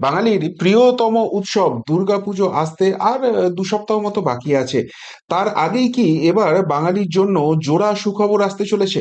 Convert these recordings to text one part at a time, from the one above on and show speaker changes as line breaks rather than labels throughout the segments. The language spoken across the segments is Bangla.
বাঙালির প্রিয়তম উৎসব দুর্গাপুজো আসতে আর দু সপ্তাহ মতো বাকি আছে। তার আগেই কি এবার বাঙালির জন্য জোড়া সুখবর আসতে চলেছে?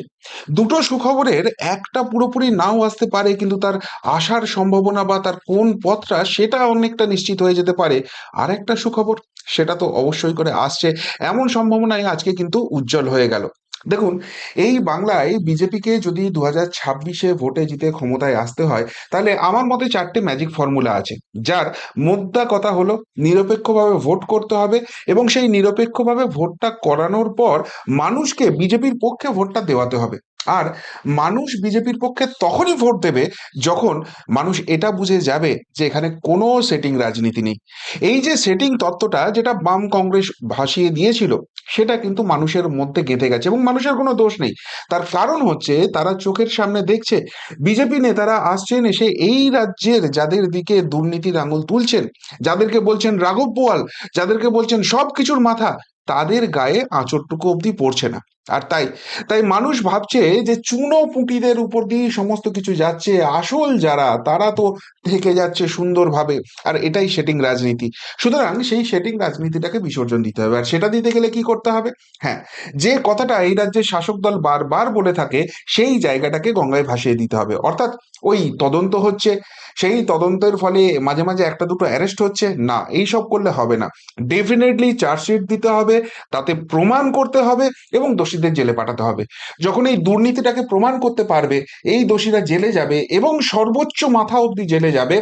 দুটো সুখবরের একটা পুরোপুরি নাও আসতে পারে, কিন্তু তার আসার সম্ভাবনা বা তার কোন পথটা সেটা অনেকটা নিশ্চিত হয়ে যেতে পারে। আর একটা সুখবর, সেটা তো অবশ্যই করে আসছে। এমন সম্ভাবনায় আজকে কিন্তু উজ্জ্বল হয়ে গেল। দেখুন, এই বাংলায় বিজেপিকে যদি দু হাজার ছাব্বিশে ভোটে জিতে ক্ষমতায় আসতে হয়, তাহলে আমার মতে চারটে ম্যাজিক ফর্মুলা আছে। যার মোদ্দা কথা হলো, নিরপেক্ষভাবে ভোট করতে হবে এবং সেই নিরপেক্ষভাবে ভোটটা করানোর পর মানুষকে, বিজেপির পক্ষে ভোটটা দেওয়াতে হবে। আর মানুষ বিজেপির পক্ষে তখনই ভোট দেবে যখন মানুষ এটা বুঝে যাবে যে এখানে কোনো সেটিং রাজনীতি নেই। এই যে সেটিং তত্ত্বটা যেটা বাম কংগ্রেস ভাসিয়ে দিয়েছিল, সেটা কিন্তু মানুষের মধ্যে গেঁথে গেছে এবং মানুষের কোনো দোষ নেই। তার কারণ হচ্ছে তারা চোখের সামনে দেখছে, বিজেপি নেতারা আসছেন এসে এই রাজ্যের যাদের দিকে দুর্নীতির আঙুল তুলছেন, যাদেরকে বলছেন রাঘব বোয়াল যাদেরকে বলছেন সব কিছুর মাথা, তাদের গায়ে আঁচড়টুকু অবধি পড়ছে না। আর তাই তাই মানুষ ভাবছে যে চুনো পুঁটিদের উপর দিয়ে সমস্ত কিছু যাচ্ছে। আসল যারা, তারা তো থেকে যাচ্ছে সুন্দরভাবে। আর এটাই সেটিং রাজনীতি। সুতরাং সেই সেটিং রাজনীতিটাকে বিসর্জন দিতে হবে। আর সেটা দিতে গেলে কি করতে হবে? হ্যাঁ যে কথাটা এই রাজ্যের শাসক দল বারবার বলে থাকে, সেই জায়গাটাকে গঙ্গায় ভাসিয়ে দিতে হবে। অর্থাৎ ওই তদন্ত হচ্ছে, সেই তদন্তের ফলে মাঝে মাঝে একটা দুটো অ্যারেস্ট হচ্ছে। না এইসব করলে হবে না। ডেফিনেটলি চার্জশিট দিতে হবে, তাতে প্রমাণ করতে হবে এবং দোষীদের জেলে পাঠাতে হবে। যখন এই দুর্নীতিটাকে প্রমাণ করতে পারবে, এই দোষীরা জেলে যাবে এবং সর্বোচ্চ মাথা অব্দি জেলে যাবে।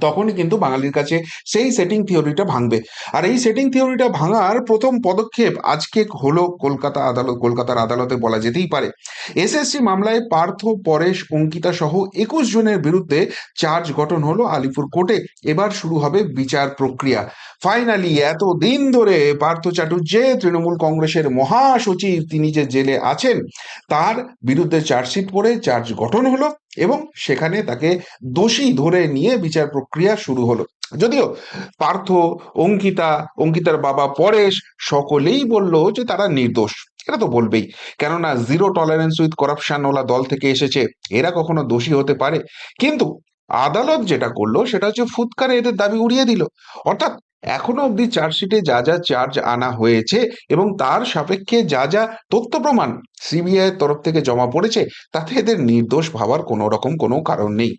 তখনই কিন্তু বাঙালির কাছে সেই সেটিং থিওরিটা ভাঙবে। আর এই সেটিং থিওরিটা ভাঙার প্রথম পদক্ষেপ আজকে হলো কলকাতা আদালত কলকাতার আদালতে বলা যেতেই পারে। এসএসসি মামলায় পার্থ, পরেশ, অঙ্কিতা সহ একুশ জনের বিরুদ্ধে চার্জ গঠন হলো আলিপুর কোর্টে। এবার শুরু হবে বিচার প্রক্রিয়া। ফাইনালি এত দিন ধরে পার্থ চাটুর্যে তৃণমূল কংগ্রেসের মহাসচিব, তিনি যে জেলে আছেন, তার বিরুদ্ধে চার্জশিট পড়ে চার্জ গঠন হলো। এবং সেখানে তাকে দোষী ধরে নিয়ে বিচার প্রক্রিয়া শুরু হলো। যদিও পার্থ, অঙ্কিতা, অঙ্কিতার বাবা পরেশ সকলেই বলল যে তারা নির্দোষ। এটা তো বলবেই। কেননা জিরো টলারেন্স উইথ করাপশন ওলা দল থেকে এসেছে। এরা কখনো দোষী হতে পারে। কিন্তু আদালত যেটা করল সেটা হচ্ছে ফুৎকারে এদের দাবি উড়িয়ে দিল। অর্থাৎ এখনও অবধি চার্জশিটে যা যা চার্জ আনা হয়েছে এবং তার সাপেক্ষে যা যা তথ্য প্রমাণ সিবিআই এর তরফ থেকে জমা পড়েছে, তাতে এদের নির্দোষ ভাবার কোনো রকম কোনো কারণ নেই।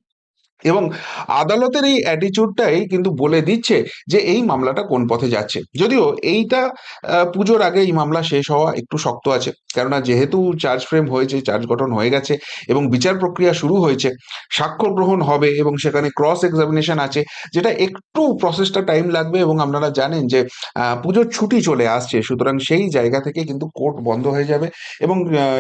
এবং আদালতের এই অ্যাটিচিউডটাই কিন্তু বলে দিচ্ছে যে এই মামলাটা কোন পথে যাচ্ছে। যদিও এইটা পুজোর আগে এই মামলা শেষ হওয়া একটু শক্ত আছে। কেননা যেহেতু চার্জ ফ্রেম হয়েছে চার্জ গঠন হয়ে গেছে এবং বিচার প্রক্রিয়া শুরু হয়েছে, সাক্ষ্য গ্রহণ হবে এবং সেখানে ক্রস এক্সামিনেশন আছে, যেটা একটু প্রসেসটা টাইম লাগবে এবং আপনারা জানেন যে পুজোর ছুটি চলে আসছে, সুতরাং সেই জায়গা থেকে কিন্তু কোর্ট বন্ধ হয়ে যাবে এবং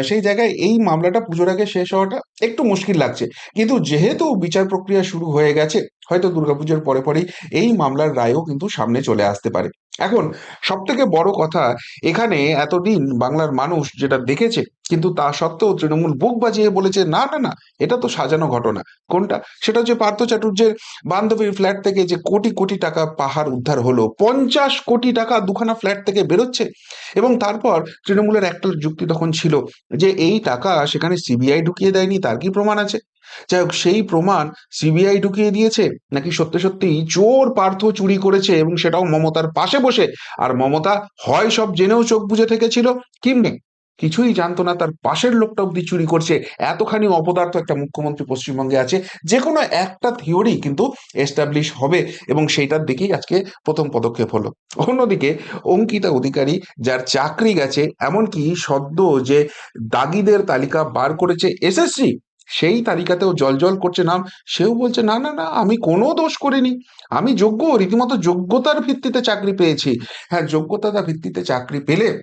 সেই জায়গায় এই মামলাটা পুজোর আগে শেষ হওয়াটা একটু মুশকিল লাগছে। কিন্তু যেহেতু বিচার প্রক্রিয়া শুরু হয়ে গেছে, হয়তো দুর্গাপুজোর পরে পরেই এই মামলার রায়ও কিন্তু সামনে চলে আসতে পারে। এখন সব থেকে বড় কথা, এখানে এতদিন বাংলার মানুষ যেটা দেখেছে, কিন্তু তা সত্ত্বেও তৃণমূল বুক বাজিয়ে বলেছে, না না না, এটা তো সাজানো ঘটনা। কোনটা? সেটা হচ্ছে পার্থ চাটুর্যের বান্ধবীর ফ্ল্যাট থেকে যে কোটি কোটি টাকা পাহাড় উদ্ধার হলো, পঞ্চাশ কোটি টাকা দুখানা ফ্ল্যাট থেকে বেরোচ্ছে। এবং তারপর তৃণমূলের একটা যুক্তি তখন ছিল যে, এই টাকা সেখানে সিবিআই ঢুকিয়ে দেয়নি, তার কি প্রমাণ আছে? যাই হোক সেই প্রমাণ সিবিআই ঢুকিয়ে দিয়েছে, নাকি সত্যি সত্যি চোর পার্থ চুরি করেছে এবং সেটাও মমতার পাশে বসে। আর মমতা হয় সব জেনেও চোখ বুজে থেকেছিল কিংবা কিছুই জানতো না তার পাশের লোকটা অব্দি চুরি করছে। এতখানি অপদার্থ একটা মুখ্যমন্ত্রী পশ্চিমবঙ্গে আছে, যে কোনো একটা থিওরি কিন্তু এস্টাবলিশ হবে এবং সেইটার দিকেই আজকে প্রথম পদক্ষেপ হলো। অন্যদিকে, অঙ্কিতা অধিকারী যার চাকরি গেছে, এমনকি সদ্য যে দাগিদের তালিকা বার করেছে এসএসসি সেই তালিকাতেও জল করছে নাম, সেও বলছে, না না না, আমি কোনো দোষ করিনি। আমি যোগ্য, রীতিমতো যোগ্যতার ভিত্তিতে চাকরি পেয়েছি। হ্যাঁ যোগ্যতার ভিত্তিতে চাকরি পেলে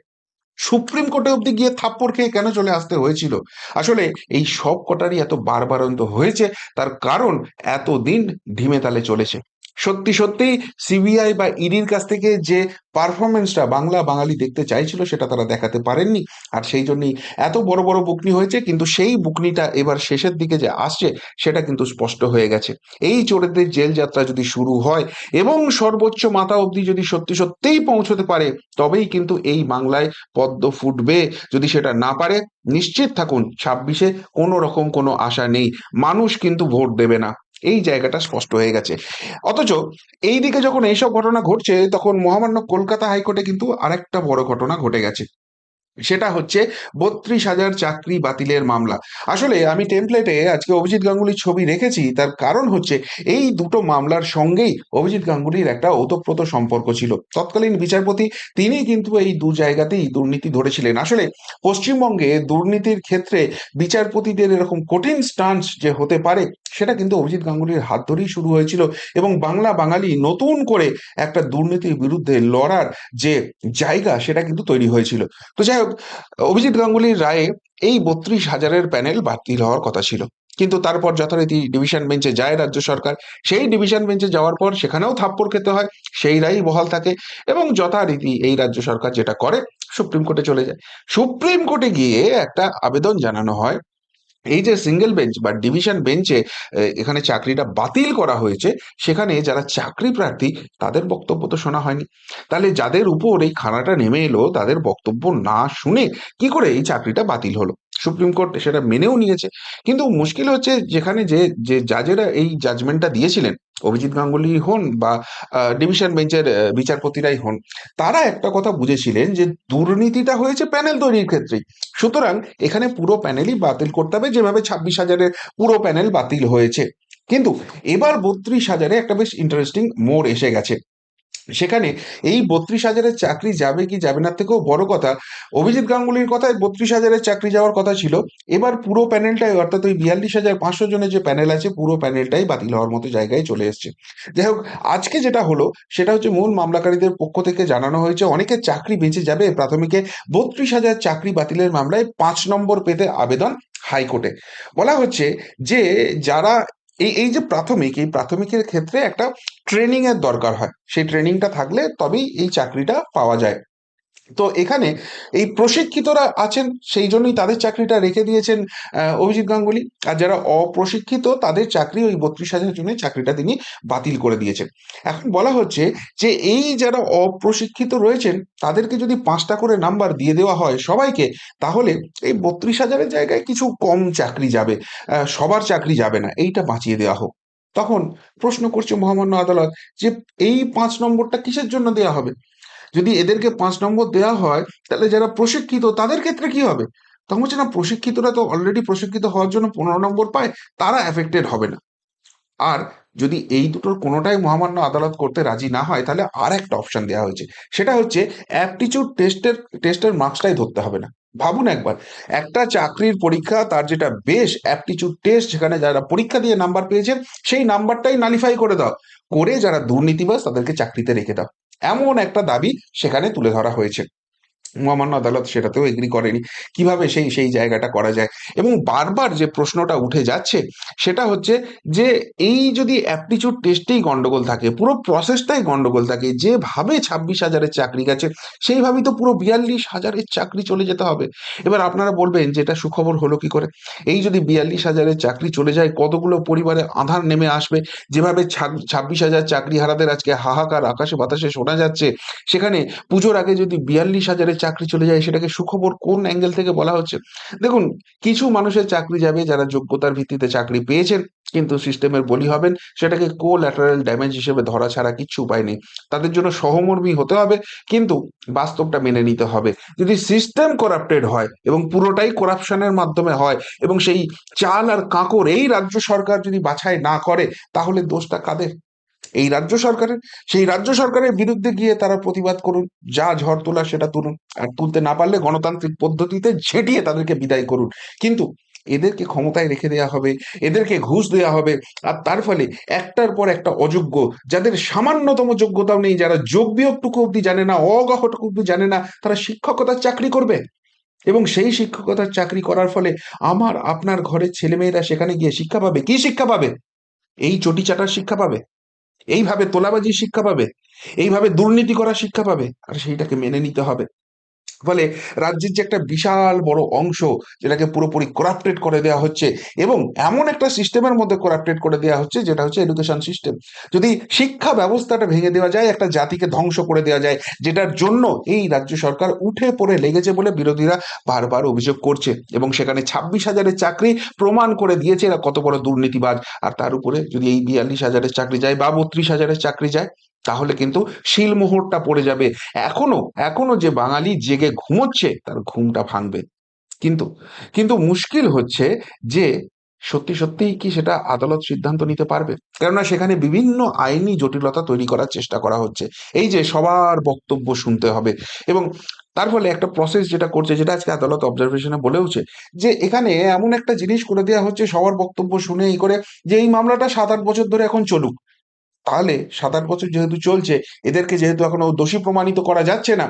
সুপ্রিম কোর্টে অব্দি গিয়ে থাপ্পড় খেয়ে কেন চলে আসতে হয়েছিল? আসলে এই সব কটারই এত বারবারন্ত হয়েছে, তার কারণ এতদিন ঢিমে তালে চলেছে। সত্যি সত্যি সিবিআই বা ইডির কাছ থেকে যে পারফরমেন্সটা বাংলা বাঙালি দেখতে চাইছিল সেটা তারা দেখাতে পারেননি। আর সেই জন্যই এত বড় বড় বুকনি হয়েছে, কিন্তু সেই বুকনিটা এবার শেষের দিকে যে আসছে, সেটা কিন্তু স্পষ্ট হয়ে গেছে। এই চোরেদের জেল যাত্রা যদি শুরু হয় এবং সর্বোচ্চ মাথা অবধি যদি সত্যি, সত্যিই পৌঁছতে পারে, তবেই কিন্তু এই বাংলায় পদ্ম ফুটবে। যদি সেটা না পারে, নিশ্চিত থাকুন, ছাব্বিশে কোনো রকম কোনো আশা নেই। মানুষ কিন্তু ভোট দেবে না। এই জায়গাটা স্পষ্ট হয়ে গেছে। অথচ এই দিকে যখন এইসব ঘটনা ঘটছে, তখন মহামান্য কলকাতা হাইকোর্টে কিন্তু আরেকটা বড় ঘটনা ঘটে গেছে। সেটা হচ্ছে বত্রিশ হাজার চাকরি বাতিলের মামলা। আসলে আমি টেমপ্লেটে আজকে অভিজিৎ গাঙ্গুলির ছবি রেখেছি, তার কারণ হচ্ছে এই দুটো মামলার সঙ্গেই অভিজিৎ গাঙ্গুলির একটা ওতপ্রোত সম্পর্ক ছিল। তৎকালীন বিচারপতি তিনি কিন্তু এই দু জায়গাতেই দুর্নীতি ধরেছিলেন। আসলে পশ্চিমবঙ্গে দুর্নীতির ক্ষেত্রে বিচারপতিদের এরকম কঠিন স্টান্স যে হতে পারে, সেটা কিন্তু অভিজিৎ গাঙ্গুলির হাত ধরেই শুরু হয়েছিল এবং বাংলা বাঙালি নতুন করে একটা দুর্নীতির বিরুদ্ধে লড়ার যে জায়গা, সেটা কিন্তু তৈরি হয়েছিল। তো যাই হোক অভিজিৎ গাঙ্গুলির রায়ে এই বত্রিশ হাজারের প্যানেল বাতিল হওয়ার কথা ছিল। কিন্তু তারপর যথারীতি ডিভিশন বেঞ্চে যায় রাজ্য সরকার। সেই ডিভিশন বেঞ্চে যাওয়ার পর সেখানেও থাপ্পড় খেতে হয়, সেই রায়ই বহাল থাকে এবং যথারীতি এই রাজ্য সরকার যেটা করে, সুপ্রিম কোর্টে চলে যায়। সুপ্রিম কোর্টে গিয়ে একটা আবেদন জানানো হয় এই যে সিঙ্গেল বেঞ্চ বা ডিভিশন বেঞ্চে এখানে চাকরিটা বাতিল করা হয়েছে, সেখানে যারা চাকরি প্রার্থী, তাদের বক্তব্য তো শোনা হয়নি। তাহলে যাদের উপর এই খানাটা নেমে এলো, তাদের বক্তব্য না শুনে কি করে এই চাকরিটা বাতিল হলো? সুপ্রিম কোর্ট সেটা মেনেও নিয়েছে। কিন্তু মুশকিল হচ্ছে যেখানে যে যে জাজেরা এই জাজমেন্টটা দিয়েছিলেন অভিজিৎ গাঙ্গুলি হন বা ডিভিশন বেঞ্চের বিচারপতিরাই হন, তারা একটা কথা বুঝেছিলেন যে দুর্নীতিটা হয়েছে প্যানেল তৈরির ক্ষেত্রেই। সুতরাং এখানে পুরো প্যানেলই বাতিল করতে হবে, যেভাবে ছাব্বিশ হাজারের পুরো প্যানেল বাতিল হয়েছে। কিন্তু এবার বত্রিশ হাজারে একটা বেশ ইন্টারেস্টিং মোড় এসে গেছে। সেখানে এই বত্রিশ হাজারের চাকরি যাবে কি যাবে না থেকেও বড় কথা, অভিজিৎ গাঙ্গুলির কথায় বত্রিশ হাজারের চাকরি যাওয়ার কথা ছিল। এবার পুরো প্যানেলটাই, অর্থাৎ ওই বিয়াল্লিশ হাজার পাঁচশো জনের যে প্যানেল আছে, পুরো প্যানেলটাই বাতিল হওয়ার মতো জায়গায় চলে এসছে। যাই হোক, আজকে যেটা হলো, সেটা হচ্ছে মূল মামলাকারীদের পক্ষ থেকে জানানো হয়েছে, অনেকে চাকরি বেঁচে যাবে, প্রাথমিকে বত্রিশ হাজার চাকরি বাতিলের মামলায় পাঁচ নম্বর পেতে আবেদন হাইকোর্টে। বলা হচ্ছে যে, যারা এই এই যে প্রাথমিক, এই প্রাথমিকের ক্ষেত্রে একটা ট্রেনিংয়ের দরকার হয়। সেই ট্রেনিংটা থাকলে তবেই এই চাকরিটা পাওয়া যায়। তো এখানে এই প্রশিক্ষিতরা আছেন, সেই জন্যই তাদের চাকরিটা রেখে দিয়েছেন অভিজিৎ গাঙ্গুলি। আর যারা অপ্রশিক্ষিত, তাদের চাকরি ওই বত্রিশ হাজার জন্য চাকরিটা তিনি বাতিল করে দিয়েছেন। এখন বলা হচ্ছে যে, এই যারা অপ্রশিক্ষিত রয়েছেন, তাদেরকে যদি পাঁচটা করে নাম্বার দিয়ে দেওয়া হয় সবাইকে, তাহলে এই বত্রিশ হাজারের জায়গায় কিছু কম চাকরি যাবে সবার চাকরি যাবে না, এইটা বাঁচিয়ে দেওয়া হোক। তখন প্রশ্ন করছে মহামান্য আদালত যে, এই পাঁচ নম্বরটা কিসের জন্য দেওয়া হবে? যদি এদেরকে পাঁচ নম্বর দেওয়া হয়, তাহলে যারা প্রশিক্ষিত, তাদের ক্ষেত্রে কি হবে? তখন হচ্ছে না, প্রশিক্ষিতরা তো অলরেডি প্রশিক্ষিত হওয়ার জন্য পনেরো নম্বর পায়, তারা এফেক্টেড হবে না। আর যদি এই দুটোর কোনোটাই মহামান্য আদালত করতে রাজি না হয়, তাহলে আর একটা অপশন দেওয়া হয়েছে। সেটা হচ্ছে অ্যাপটিচিউড টেস্টের টেস্টের মার্কসটাই ধরতে হবে না। ভাবুন একবার, একটা চাকরির পরীক্ষা, তার যেটা বেশ অ্যাপটিচিউড টেস্ট যেখানে যারা পরীক্ষা দিয়ে নাম্বার পেয়েছেন সেই নাম্বারটাই নালিফাই করে দাও। করে যারা দুর্নীতিবাজ, তাদেরকে চাকরিতে রেখে দাও। এমন একটা দাবি সেখানে তুলে ধরা হয়েছে। মহামান্য আদালত সেটাতেও এগ্রি করেনি। কীভাবে সেই সেই জায়গাটা করা যায়? এবং বারবার যে প্রশ্নটা উঠে যাচ্ছে, সেটা হচ্ছে যে এই যদি অ্যাপটিচিউড টেস্টেই গন্ডগোল থাকে, পুরো প্রসেসটাই গন্ডগোল থাকে, যেভাবে ছাব্বিশ হাজারের চাকরি গেছে, সেইভাবেই তো পুরো বিয়াল্লিশ হাজারের চাকরি চলে যেতে হবে। এবার আপনারা বলবেন যে এটা সুখবর হলো কি করে? এই যদি বিয়াল্লিশ হাজারের চাকরি চলে যায়, কতগুলো পরিবারে আধার নেমে আসবে? যেভাবে ছাব্বিশ হাজার চাকরি হারাদের আজকে হাহাকার আকাশে বাতাসে শোনা যাচ্ছে, সেখানে পুজোর আগে যদি বিয়াল্লিশ হাজারের চাকরি চলে যায়, সেটাকে সুখবর কোন অ্যাঙ্গেল থেকে বলা হচ্ছে? দেখুন, কিছু মানুষের চাকরি যাবে যারা যোগ্যতার ভিত্তিতে চাকরি পেয়েছেন, কিন্তু সিস্টেমের বলি হবেন, সেটাকে কো ল্যাটারাল ড্যামেজ হিসেবে ধরা ছাড়া কিচ্ছু উপায় নেই। তাদের জন্য সহমর্মী হতে হবে, কিন্তু বাস্তবটা মেনে নিতে হবে। যদি সিস্টেম করাপ্টেড হয় এবং পুরোটাই করাপশনের মাধ্যমে হয় এবং সেই চাল আর কাঁকর এই রাজ্য সরকার যদি বাছাই না করে, তাহলে দোষটা কাদের? এই রাজ্য সরকারের, সেই রাজ্য সরকারের বিরুদ্ধে গিয়ে তারা প্রতিবাদ করুন, যা ঝড় তোলা সেটা তুলুন, আর তুলতে না পারলে গণতান্ত্রিক পদ্ধতিতে ঝেঁটিয়ে তাদেরকে বিদায় করুন। কিন্তু এদেরকে ক্ষমতায় রেখে দেওয়া হবে, এদেরকে ঘুষ দেওয়া হবে, আর তার ফলে একটার পর একটা অযোগ্য, যাদের সামান্যতম যোগ্যতাও নেই, যারা যোগ বিয়োগটুকু অব্দি জানে না, অগহটুকু অব্দি জানে না, তারা শিক্ষকতার চাকরি করবে। এবং সেই শিক্ষকতার চাকরি করার ফলে আমার, আপনার ঘরের ছেলেমেয়েরা সেখানে গিয়ে শিক্ষা পাবে। কি শিক্ষা পাবে? এই চটি চাটার শিক্ষা পাবে? এইভাবে তোলাবাজির শিক্ষা পাবে এইভাবে দুর্নীতি করা শিক্ষা পাবে আর সেইটাকে মেনে নিতে হবে। ফলে রাজ্যের যে একটা বিশাল বড় অংশ যেটাকে পুরোপুরি করাপ্টেড করে দেওয়া হচ্ছে এবং এমন একটা সিস্টেমের মধ্যে করাপ্টেড করে দেওয়া হচ্ছে যেটা হচ্ছে এডুকেশন সিস্টেম যদি শিক্ষা ব্যবস্থাটা ভেঙে দেওয়া যায়, একটা জাতিকে ধ্বংস করে দেওয়া যায়, যেটার জন্য এই রাজ্য সরকার উঠে পড়ে লেগেছে বলে বিরোধীরা বারবার অভিযোগ করছে এবং সেখানে ছাব্বিশ হাজারের চাকরি প্রমাণ করে দিয়েছে এরা কত বড় দুর্নীতিবাজ। আর তার উপরে যদি এই বিয়াল্লিশ হাজারের চাকরি যায় বা বত্রিশ হাজারের চাকরি যায় তাহলে কিন্তু শিলমোহরটা পড়ে যাবে। এখনও এখনও যে বাঙালি জেগে ঘুমোচ্ছে, তার ঘুমটা ভাঙবে। কিন্তু কিন্তু মুশকিল হচ্ছে যে সত্যি সত্যিই কি সেটা আদালত সিদ্ধান্ত নিতে পারবে? কেননা সেখানে বিভিন্ন আইনি জটিলতা তৈরি করার চেষ্টা করা হচ্ছে। এই যে সবার বক্তব্য শুনতে হবে। এবং তার ফলে একটা প্রসেস যেটা করছে, যেটা আজকে আদালত অবজারভেশনে বলেওছে, যে এখানে এমন একটা জিনিস করে দেওয়া হচ্ছে, সবার বক্তব্য শুনে এই করে যে এই মামলাটা সাত আট বছর ধরে এখন চলুক। তাহলে সাত আট বছর যেহেতু চলছে, এদেরকে যেহেতু এখনও দোষী প্রমাণিত করা যাচ্ছে না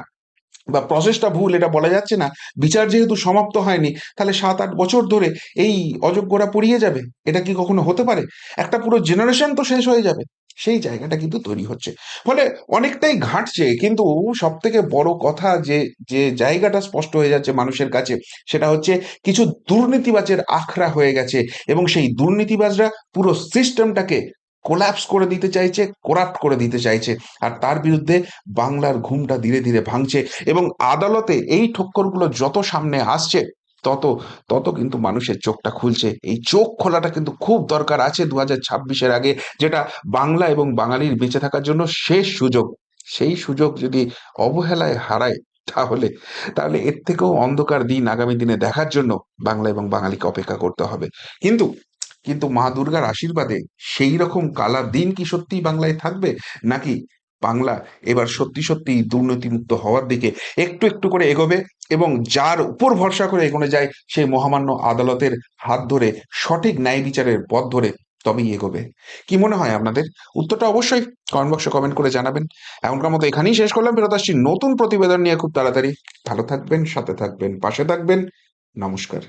বা প্রসেসটা ভুল এটা বলা যাচ্ছে না, বিচার যেহেতু সমাপ্ত হয়নি, তাহলে সাত আট বছর ধরে এই অযোগ্যরা পড়িয়ে যাবে? এটা কি কখনো হতে পারে? একটা পুরো জেনারেশন তো শেষ হয়ে যাবে, সেই জায়গাটা কিন্তু তৈরি হচ্ছে। ফলে অনেকটাই ঘাঁটছে, কিন্তু সব থেকে বড় কথা যে যে জায়গাটা স্পষ্ট হয়ে যাচ্ছে মানুষের কাছে, সেটা হচ্ছে কিছু দুর্নীতিবাজের আখড়া হয়ে গেছে এবং সেই দুর্নীতিবাজরা পুরো সিস্টেমটাকে কোলাপস করে দিতে চাইছে, করাপ্ট করে দিতে চাইছে। আর তার বিরুদ্ধে বাংলার ঘুমটা ধীরে ধীরে ভাঙছে এবং আদালতে এই ঠক্করগুলো যত সামনে আসছে, তত তত কিন্তু মানুষের চোখটা খুলছে। এই চোখ খোলাটা কিন্তু খুব দরকার আছে দু হাজার ছাব্বিশের আগে, যেটা বাংলা এবং বাঙালির বেঁচে থাকার জন্য শেষ সুযোগ। সেই সুযোগ যদি অবহেলায় হারায়, তাহলে তাহলে এর থেকেও অন্ধকার দিন আগামী দিনে দেখার জন্য বাংলা এবং বাঙালিকে অপেক্ষা করতে হবে। কিন্তু কিন্তু মা দুর্গার আশীর্বাদে সেই রকম কালার দিন কি সত্যিই বাংলায় থাকবে? নাকি বাংলা এবার সত্যি সত্যি দুর্নীতিমুক্ত হওয়ার দিকে একটু একটু করে এগোবে এবং যার উপর ভরসা করে এগোনো যায়, সেই মহামান্য আদালতের হাত ধরে, সঠিক ন্যায় বিচারের পথ ধরে তবেই এগোবে। কি মনে হয় আপনাদের? উত্তরটা অবশ্যই কমেন্ট বক্সে কমেন্ট করে জানাবেন। এমনকার মতো এখানেই শেষ করলাম। ফেরত আসছি নতুন প্রতিবেদন নিয়ে খুব তাড়াতাড়ি। ভালো থাকবেন, সাথে থাকবেন, পাশে থাকবেন। নমস্কার।